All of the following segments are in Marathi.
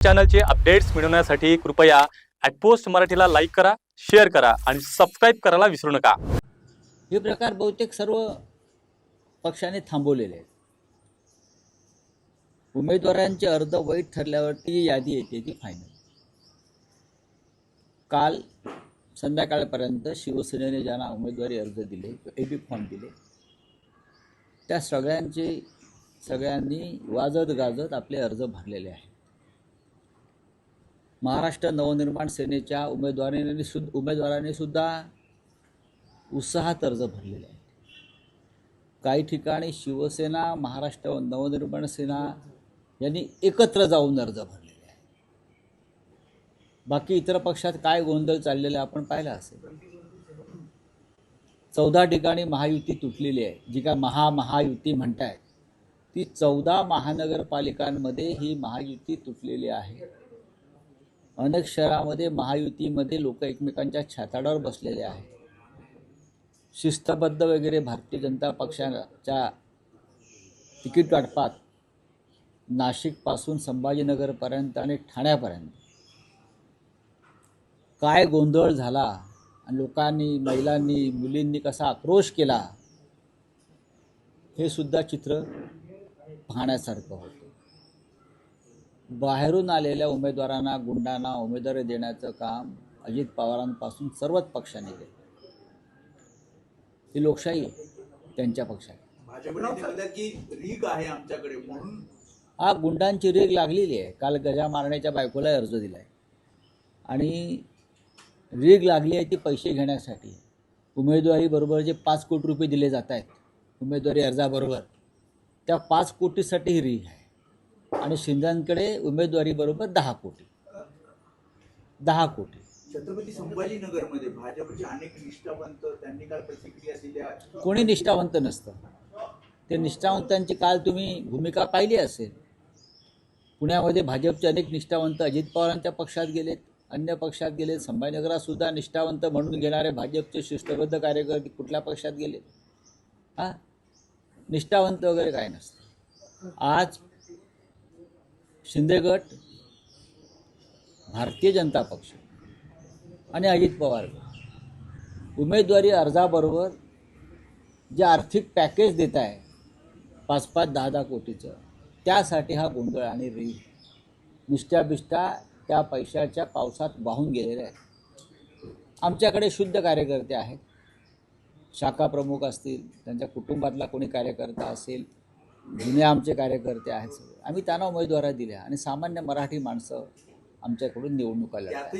चॅनलचे अपडेट्स मिळवण्यासाठी कृपया ॲटपोस्ट मराठीला लाईक करा शेअर करा आणि सबस्क्राईब करायला विसरू नका. हे प्रकार बहुतेक सर्व पक्षाने थांबवलेले आहेत. उमेदवारांचे अर्ज वैध ठरल्यावरती जी यादी येते ती फायनल काल संध्याकाळपर्यंत शिवसेनेने ज्यांना उमेदवारी अर्ज दिले ए बी फॉर्म दिले त्या सगळ्यांचे सगळ्यांनी वाजत गाजत आपले अर्ज भरलेले आहेत. महाराष्ट्र नवनिर्माण सेनेच्या उमेदवारांनी सु उमेदवारांनी सुद्धा उत्साहात अर्ज भरलेले आहेत. काही ठिकाणी शिवसेना महाराष्ट्र नवनिर्माण सेना यांनी एकत्र जाऊन अर्ज भरलेले आहे बाकी इतर पक्षात काय गोंधळ चाललेला आहे आपण पाहिला असेल. चौदा ठिकाणी महायुती तुटलेली आहे. जी काय महामहायुती म्हणतायत. ती चौदा महानगरपालिकांमध्ये ही महायुती तुटलेली आहे. अनेक शहरामध्ये महायुतीमध्ये लोक एकमेकांच्या छाताडावर बसलेले आहेत. शिस्तबद्ध वगैरे भारतीय जनता पक्षाच्या तिकीट वाटपात नाशिकपासून संभाजीनगरपर्यंत आणि ठाण्यापर्यंत. काय गोंधळ झाला आणि लोकांनी महिलांनी मुलींनी कसा आक्रोश केला हे सुद्धा चित्र पाहण्यासारखं होतं. बाहेरून आलेल्या उमेदवारांना गुंडांना उमेदवारी देण्याचं काम अजित पवारांपासून सर्वच पक्षाने केलं. ही लोकशाही आहे त्यांच्या म्हणून. हा गुंडांची रेग लागलेली आहे. काल गजा मारण्याच्या बायकोला अर्ज दिला आहे आणि रेग लागली आहे ती पैसे घेण्यासाठी. उमेदवारीबरोबर जे पाच कोटी रुपये दिले जात आहेत उमेदवारी अर्जाबरोबर त्या पाच कोटीसाठी ही रीग आहे. आणि शिंदेकडे उमेदवारीबरोबर दहा कोटी. दहा कोटी. छत्रपती संभाजीनगरमध्ये भाजपचे अनेक निष्ठावंत त्यांनी काल प्रतिक्रिया दिल्या कोणी निष्ठावंत नसतं. ते निष्ठावंतांची काल तुम्ही भूमिका पाहिली असेल. पुण्यामध्ये भाजपचे अनेक निष्ठावंत अजित पवारांच्या पक्षात गेलेत अन्य पक्षात गेलेत. संभाजीनगरात सुद्धा निष्ठावंत म्हणून घेणारे भाजपचे शिस्तबद्ध कार्यकर्ते कुठल्या पक्षात गेले हा? निष्ठावंत वगैरे काय नसतं. आज शिंदेगट भारतीय जनता पक्ष आणि अजित पवार गट. उमेदवारी अर्जाबरोबर जे आर्थिक पॅकेज देत आहे पाच पाच दहा दहा कोटीचं त्यासाठी हा गोंधळ आणि रेल निष्ठा बिष्ट्या त्या पैशाच्या पावसात वाहून गेलेल्या आहेत. आमच्याकडे शुद्ध कार्यकर्ते आहेत. शाखा प्रमुख असतील त्यांच्या कुटुंबातला कोणी कार्यकर्ता असेल जुने आमचे कार्यकर्ते आहेत सगळे. आम्ही त्यांना उमेदवारी दिल्या आणि सामान्य मराठी माणसं आमच्याकडून निवडणुका लढतात.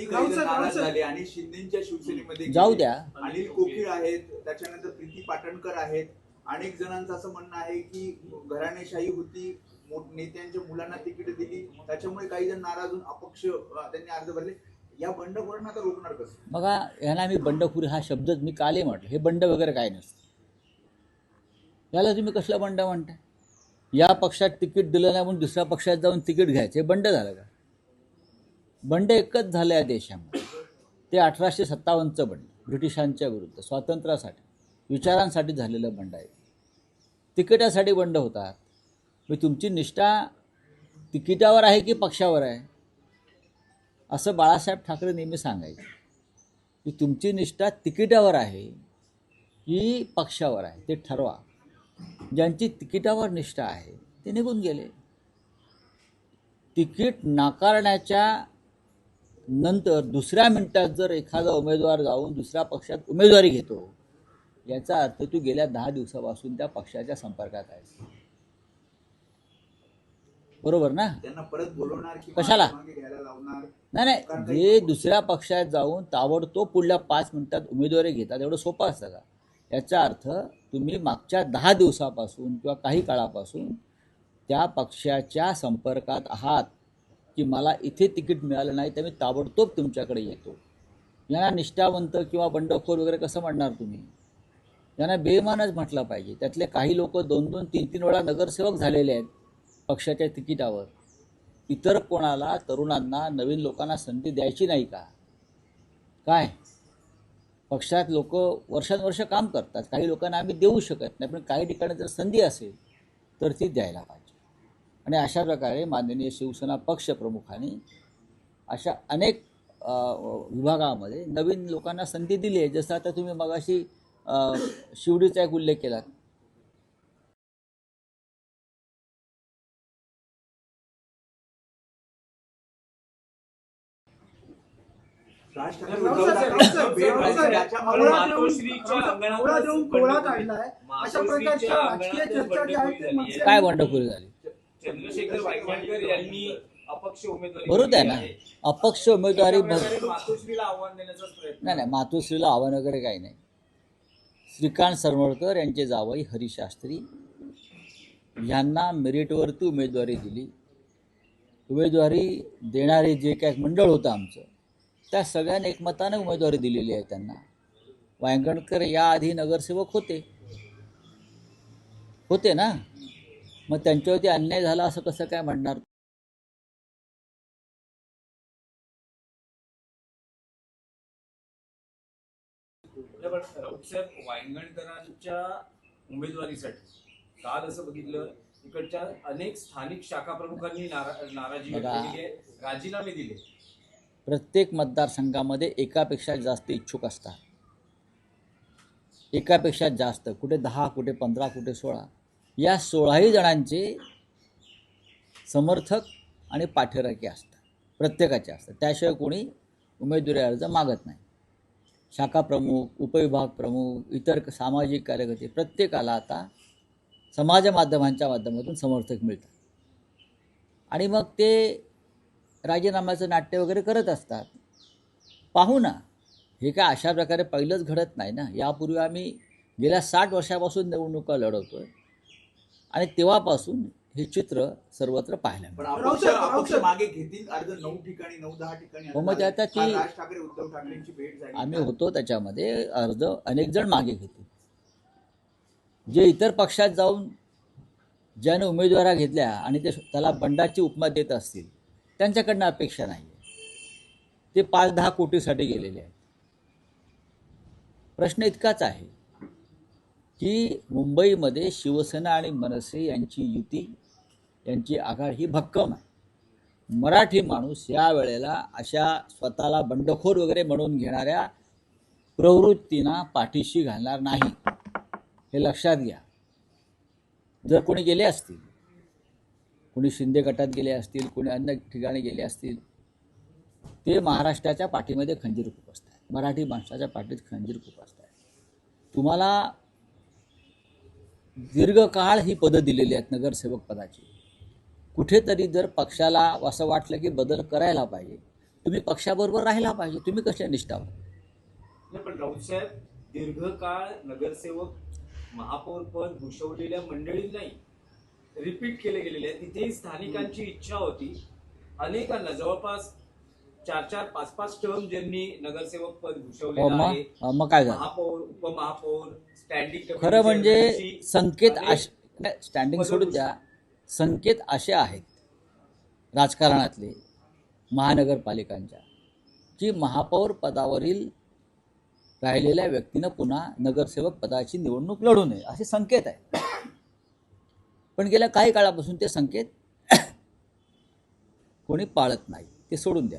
जाऊ द्या. अनिल कोकीळ आहेत त्याच्यानंतर प्रीती पाटणकर आहेत. अनेक जणांचं असं म्हणणं आहे की घराणेशाही होती नेत्यांच्या मुलांना तिकीट दिली. त्याच्यामुळे काही जण नाराज होऊन अपक्ष त्यांनी अर्ज भरले. या बंडखोरांना आता रोखणार कसं? बघा ह्याला मी बंडखोरी हा शब्दच मी काले म्हटलं. हे बंड वगैरे काय नसतं. याला तुम्ही कसलं बंड म्हणताय? या पक्षात तिकीट दिलं नाही म्हणून दुसऱ्या पक्षात जाऊन तिकीट घ्यायचं. बंड झालं का? बंड एकच झालं या देशामध्ये. ते अठराशे सत्तावन्नचं बंड ब्रिटिशांच्या विरुद्ध स्वातंत्र्यासाठी विचारांसाठी झालेलं बंड आहे. तिकिटासाठी बंड होतात. मग तुमची निष्ठा तिकिटावर आहे की पक्षावर आहे? असं बाळासाहेब ठाकरे नेहमी सांगायचे. की तुमची निष्ठा तिकिटावर आहे की पक्षावर आहे ते ठरवा. ज्यांची तिकिटावर निष्ठा आहे ते निघून गेले. तिकीट नाकारण्याच्या नंतर दुसऱ्या मिनिटात जर एखादा उमेदवार जाऊन दुसऱ्या पक्षात उमेदवारी घेतो याचा अर्थ तू गेल्या दहा दिवसापासून त्या पक्षाच्या संपर्कात आहे. बरोबर ना? त्यांना परत बोलवणार कशाला? नाही नाही. जे दुसऱ्या पक्षात जाऊन ताबडतोब पुढल्या पाच मिनिटात उमेदवारी घेतात एवढं सोपं असतं का? याचा अर्थ तुम्ही मागच्या दहा दिवसापासून किंवा काही काळापासून त्या पक्षाच्या संपर्कात आहात की मला इथे तिकीट मिळालं नाही तर मी ताबडतोब तुमच्याकडे येतो. यांना निष्ठावंत किंवा बंडखोर वगैरे कसं म्हणणार तुम्ही? यांना बेमानच म्हटलं पाहिजे. त्यातले काही लोक दोन दोन तीन तीन वेळा नगरसेवक झालेले आहेत पक्षाच्या तिकिटावर. इतर कोणाला तरुणांना नवीन लोकांना संधी द्यायची नाही का? काय? पक्षात लोक वर्षानुवर्ष काम करतात. काही लोकांना आम्ही देऊ शकत नाही पण काही ठिकाणी जर संधी असेल तर ती द्यायला पाहिजे. आणि अशा प्रकारे माननीय शिवसेना पक्षप्रमुखांनी अशा अनेक विभागामध्ये नवीन लोकांना संधी दिली आहे. जसं आता तुम्ही मगाशी शिवडीचा एक उल्लेख केला आवळा अंगणातच आवळा देऊन बंडखोरी गोळा झाली. काढलाय अशा मातोश्रीच्या प्रकारच्या राजकीय अंगणातच चर्चा ज्या आहेत ते बंडखोरी मनसे- काय बंडखोरी झाली. चंद्रशेखर वायकवाडकर यांनी अपक्ष उमेदवारी बरोबर आहे ना? अपक्ष उमेदवारी मातोश्रीला आव्हान प्रयत्न नाही नाही मातोश्रीला आव्हान वगैरे काही नाही. श्रीकांत सरमळकर यांचे जावई हरिशास्त्री यांना मेरिटवरती उमेदवारी दिली. उमेदवारी देणारे जे काय मंडळ होतं आमचं त्या सगळ्यांनी एकमताने उमेदवारी दिलेली आहे त्यांना. वायंगणकर याआधी नगरसेवक होते. होते ना? मग त्यांच्यावरती अन्याय झाला असं कसं काय म्हणणार? वायंगणकरांच्या उमेदवारीसाठी काल असं बघितलं इकडच्या अनेक स्थानिक शाखा प्रमुखांनी नारा- नाराजी राजीनामे दिले. प्रत्येक मतदारसंघामध्ये एकापेक्षा जास्त इच्छुक असतात. एकापेक्षा जास्त कुठे दहा कुठे पंधरा कुठे सोळा. या सोळाही जणांचे समर्थक आणि पाठीराखे असतात. प्रत्येकाचे असतात. त्याशिवाय कोणी उमेदवारी अर्ज मागत नाही. शाखा प्रमुख उपविभाग प्रमुख इतर सामाजिक कार्यकर्ते प्रत्येकाला आता समाज माध्यमांच्या माध्यमातून समर्थक मिळतात. आणि मग ते राजीनाम्याचं नाट्य वगैरे करत असतात. पाहू ना हे काय अशा प्रकारे पहिलंच घडत नाही ना? यापूर्वी आम्ही गेल्या साठ वर्षापासून निवडणुका लढवतो आहे आणि तेव्हापासून हे चित्र सर्वत्र पाहायला मिळतं. मागे घेतील अर्ज नऊ ठिकाणी नऊ दहा ठिकाणी हो, मग आता ती- काल राज ठाकरे उद्धव ठाकरेंची भेट झाली. आम्ही होतो त्याच्यामध्ये अर्ज अनेक जण मागे घेतील. जे इतर पक्षात जाऊन ज्याने उमेदवारा घेतल्या आणि ते त्याला बंडाची उपमा देत असतील त्यांच्याकडनं अपेक्षा नाही आहे ते पाच दहा कोटीसाठी गेलेले आहेत. प्रश्न इतकाच आहे की मुंबईमध्ये शिवसेना आणि मनसे यांची युती यांची आघाडी ही भक्कम आहे. मराठी माणूस या वेळेला अशा स्वतःला बंडखोर वगैरे म्हणून घेणाऱ्या प्रवृत्तींना पाठीशी घालणार नाही. हे लक्षात घ्या. जर कोणी गेले असतील कोणी शिंदे गटात गेले असतील कोणी अन्य ठिकाणी गेले असतील ते महाराष्ट्राच्या पाठीमध्ये खंजीर खूप आहेत मराठी माणसाच्या पाठीत खंजीर खूप आहेत तुम्हाला दीर्घकाळ ही पदं दिलेली आहेत नगरसेवक पदाची. कुठेतरी जर पक्षाला असं वाटलं की बदल करायला पाहिजे तुम्ही पक्षाबरोबर राहायला पाहिजे तुम्ही कशा निष्ठावर पण दीर्घकाळ नगरसेवक महापौर पद भूषवलेल्या मंडळी नाही रिपीट केले गेलेले आहे तिथेही स्थानिकांची इच्छा होती. अनेकांना जवळपास चार चार पाच पाच टर्म ज्यांनी नगरसेवक पद भूषवलेलं मग आहे. मग काय झालं? महापौर उपमहापौर स्टँडिंग खरं म्हणजे संकेत स्टँडिंग सोडून द्या. संकेत असे आहेत राजकारणातले महानगरपालिकांच्या की महापौर पदावरील राहिलेल्या व्यक्तीनं पुन्हा नगरसेवक पदाची निवडणूक लढू नये. असे संकेत आहेत. पण गेल्या काही काळापासून ते संकेत कोणी पाळत नाही. ते सोडून द्या.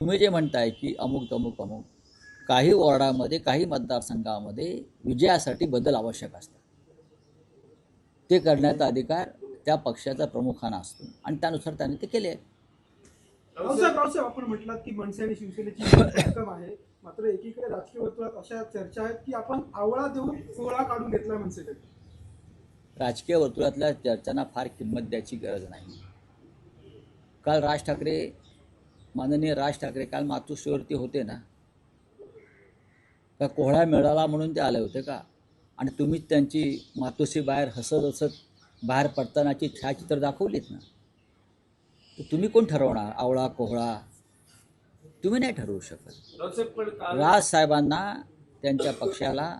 तुम्ही जे म्हणताय की अमुक तमुक अमुक काही वॉर्डामध्ये काही मतदारसंघामध्ये विजयासाठी बदल आवश्यक असतात. ते करण्याचा अधिकार त्या पक्षाचा प्रमुखांना असतो आणि त्यानुसार त्यांनी ते केले आहे. आपण म्हटलात की मनसे आणि शिवसेनेची आहे. मात्र एकीकडे राजकीय वर्तुळात अशा चर्चा आहेत की आपण आवळा देऊन गोळा काढून घेतला मनसेकडे. राजकीय वर्तुळातल्या चर्चांना फार किंमत द्यायची गरज नाही. काल राज ठाकरे माननीय राज ठाकरे काल मातोश्रीवरती होते ना? का कोहळा मिळाला म्हणून ते आले होते का? आणि तुम्हीच त्यांची मातोश्री बाहेर हसत हसत बाहेर पडतानाची छायाचित्र दाखवलीत ना? तर तुम्ही कोण ठरवणार? आवळा कोहळा? तुम्ही नाही ठरवू शकत. राज साहेबांना त्यांच्या पक्षाला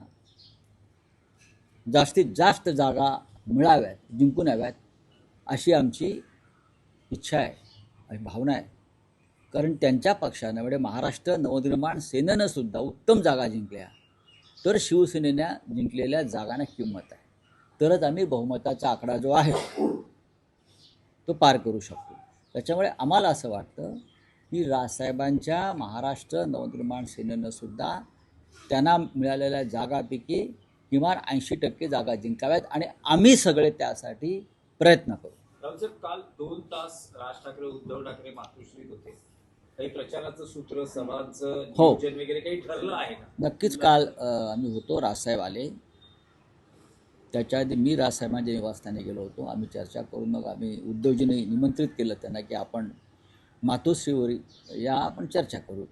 जास्तीत जास्त जागा मिळाव्यात जिंकून याव्यात अशी आमची इच्छा आहे आणि भावना आहे. कारण त्यांच्या पक्षानं म्हणजे महाराष्ट्र नवनिर्माण सेनेनं सुद्धा उत्तम जागा जिंकल्या. तर शिवसेनेनं जिंकलेल्या जागांना किंमत आहे. तरच आम्ही बहुमताचा आकडा जो आहे तो पार करू शकतो. त्याच्यामुळे आम्हाला असं वाटतं की राजसाहेबांच्या महाराष्ट्र नवनिर्माण सेनेनं सुद्धा त्यांना मिळालेल्या जागापैकी किमान ऐंशी टक्के जागा जिंकाव्यात आणि आम्ही सगळे त्यासाठी प्रयत्न करू. रावसाहेब काल दोन तास राज ठाकरे उद्धव ठाकरे मातोश्रीत होते. काही प्रचाराचं सूत्र सभांचं हो. वगैरे काही ठरलं आहे नक्कीच काल आम्ही होतो राजसाहेब आले. त्याच्या आधी मी राजसाहेबांच्या निवासस्थानी गेलो होतो. आम्ही चर्चा करून मग आम्ही उद्योजने निमंत्रित केलं त्यांना की आपण मातोश्रीवर या आपण चर्चा करू.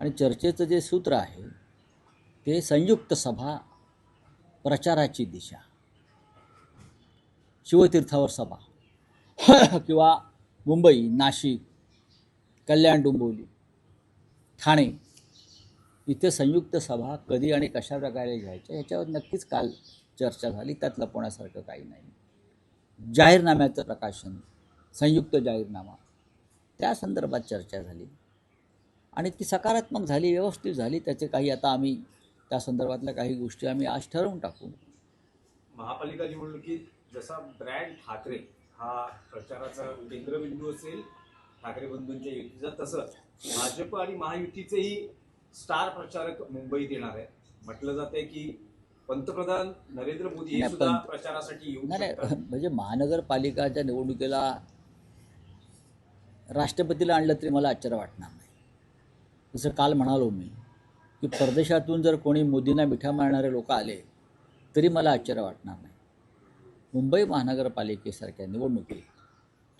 आणि चर्चेचं जे सूत्र आहे ते संयुक्त सभा प्रचाराची दिशा. शिवतीर्थावर सभा. किंवा मुंबई नाशिक कल्याण डोंबिवली ठाणे इथे संयुक्त सभा कधी आणि कशा प्रकारे घ्यायच्या ह्याच्यावर नक्कीच काल चर्चा झाली. त्यात लपवण्यासारखं काही नाही. जाहीरनाम्याचं प्रकाशन संयुक्त जाहीरनामा त्या संदर्भात चर्चा झाली. आणि ती सकारात्मक झाली व्यवस्थित झाली. त्याचे काही आता आम्ही त्या संदर्भातल्या काही गोष्टी आम्ही आज ठरवून टाकू. महापालिका निवडणुकीत जसा ब्रँड ठाकरे हा प्रचाराचा केंद्रबिंदू असेल ठाकरे बंधूंच्या युतीचा तसं भाजप आणि महायुतीचेही स्टार प्रचारक मुंबईत येणार आहे म्हटलं जातंय की पंतप्रधान नरेंद्र मोदी हे नाही, सुद्धा पंत- प्रचारासाठी येऊ नाही शकतात. नाही म्हणजे महानगरपालिकाच्या निवडणुकीला राष्ट्रपतीला आणलं तरी मला आश्चर्य वाटणार नाही. जसं काल म्हणालो मी की परदेशातून जर कोणी मोदींना मिठा मारणारे लोक आले तरी मला आश्चर्य वाटणार नाही. मुंबई महानगरपालिकेसारख्या निवडणुकीत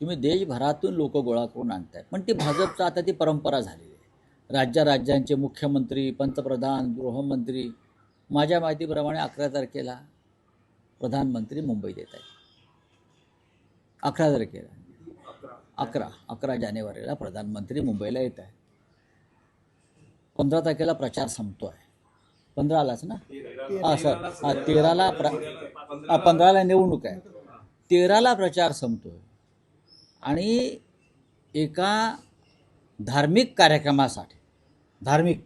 तुम्ही देशभरातून लोक गोळा करून आणताय पण ती भाजपचं आता ती परंपरा झालेली आहे. राज्या राज्यांचे मुख्यमंत्री पंतप्रधान गृहमंत्री माझ्या माहितीप्रमाणे अकरा तारखेला प्रधानमंत्री मुंबईत येत आहेत. अकरा तारखेला. अकरा अकरा जानेवारीला प्रधानमंत्री मुंबईला येत आहे पंधरा तारखेला प्रचार संपतो आहे पंधरालाच ना? हां सर. हां तेराला प्र हां पंधराला निवडणूक आहे. तेराला प्रचार संपतो आहे आणि एका धार्मिक कार्यक्रमासाठी धार्मिक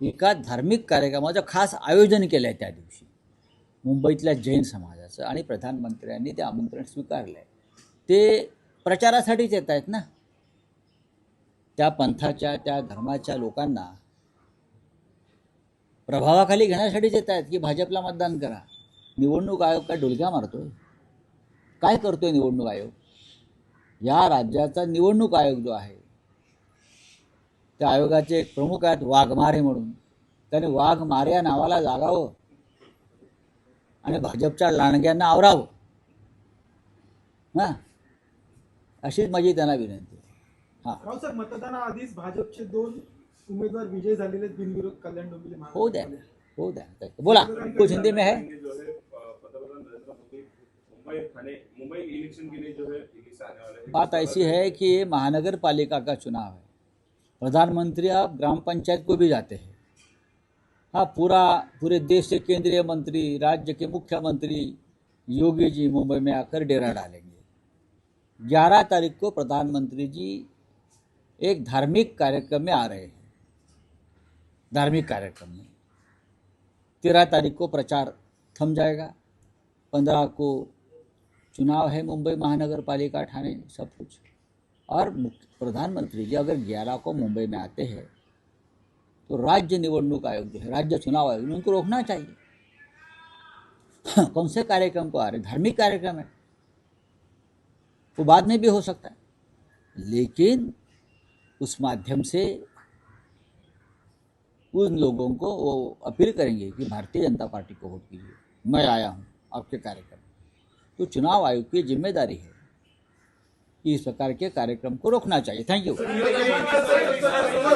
एका धार्मिक कार्यक्रमाचं खास आयोजन केलं आहे त्या दिवशी. मुंबईतल्या जैन समाजाचं आणि प्रधानमंत्र्यांनी ते आमंत्रण स्वीकारलं आहे ते प्रचारासाठीच येत आहेत ना? त्या पंथाच्या त्या धर्माच्या लोकांना प्रभावाखाली घेण्यासाठीच येत आहेत की भाजपला मतदान करा. निवडणूक आयोग काय डुलक्या मारतोय? काय करतोय निवडणूक आयोग? या राज्याचा निवडणूक आयोग जो आहे त्या आयोगाचे एक प्रमुख आहेत वाघमारे म्हणून. त्याने वाघमारे या नावाला जागावं आणि भाजपच्या लांडग्यांना आवरावं. हां? अशीच माझी त्यांना विनंती. रावसाहेब मतदानाआधीच भाजपचे दोन उमेदवार विजय झालेले आहेत बिनविरोध कल्याण डोंबिवली हो द्या. हो द्या. बोला. कुछ हिंदी में है मुंबई इलेक्शन के लिए जो है हैं बात ऐसी है कि ये महानगर पालिका का चुनाव है। प्रधानमंत्री आप ग्राम पंचायत को भी जाते हैं। हाँ पूरा पूरे देश के केंद्रीय मंत्री राज्य के मुख्यमंत्री योगी जी मुंबई में आकर डेरा डालेंगे। ग्यारह तारीख को प्रधानमंत्री जी एक धार्मिक कार्यक्रम में आ रहे हैं। धार्मिक कार्यक्रम में। तेरह तारीख को प्रचार थम जाएगा। पंद्रह को चुनाव है मुंबई महानगर पालिका ठाणे सब कुछ। और प्रधानमंत्री जी, अगर ग्यारह को मुंबई में आते हैं तो राज्य निवडणूक आयोग जो है, राज्य चुनाव आयोग, उनको रोकना चाहिए। कौन से कार्यक्रम को आ रहे धार्मिक कार्यक्रम है। वो बाद में भी हो सकता है। लेकिन उस माध्यम से उन लोगों को वो अपील करेंगे कि भारतीय जनता पार्टी को वोट कीजिए मैं आया हूँ आपके कार्यक्रम। तो चुनाव आयोग की ज़िम्मेदारी है कि इस प्रकार के कार्यक्रम को रोकना चाहिए। Thank you.